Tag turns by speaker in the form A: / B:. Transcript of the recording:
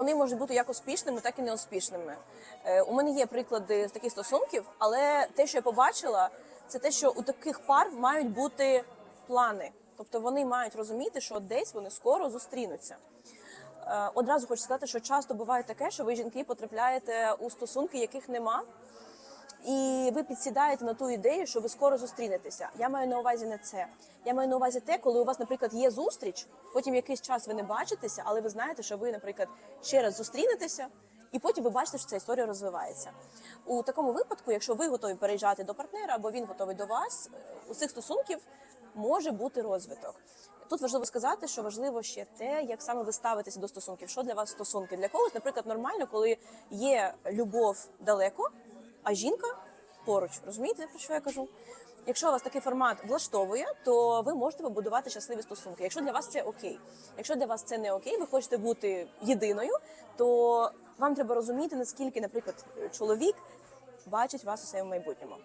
A: Вони можуть бути як успішними, так і неуспішними. Е, У мене є приклади таких стосунків, але те, що я побачила, це те, що у таких пар мають бути плани. Тобто вони мають розуміти, що десь вони скоро зустрінуться. Е, Одразу хочу сказати, що часто буває таке, що ви жінки потрапляєте у стосунки, яких нема, і ви підсідаєте на ту ідею, що ви скоро зустрінетеся. Я маю на увазі не це. Я маю на увазі те, коли у вас, наприклад, є зустріч, потім якийсь час ви не бачитеся, але ви знаєте, що ви, наприклад, ще раз зустрінетеся, і потім ви бачите, що ця історія розвивається. У такому випадку, якщо ви готові переїжджати до партнера або він готовий до вас, е, у цих стосунків може бути розвиток. Тут важливо сказати, що важливо ще те, як саме ви ставитеся до стосунків. Що для вас стосунки? Для когось, наприклад, нормально, коли є любов далеко, а жінка поруч. Розумієте, про що я кажу? Якщо вас такий формат влаштовує, то ви можете побудувати щасливі стосунки. Якщо для вас це окей, якщо для вас це не окей, ви хочете бути єдиною, то вам треба розуміти, наскільки, наприклад, чоловік бачить вас у своєму майбутньому.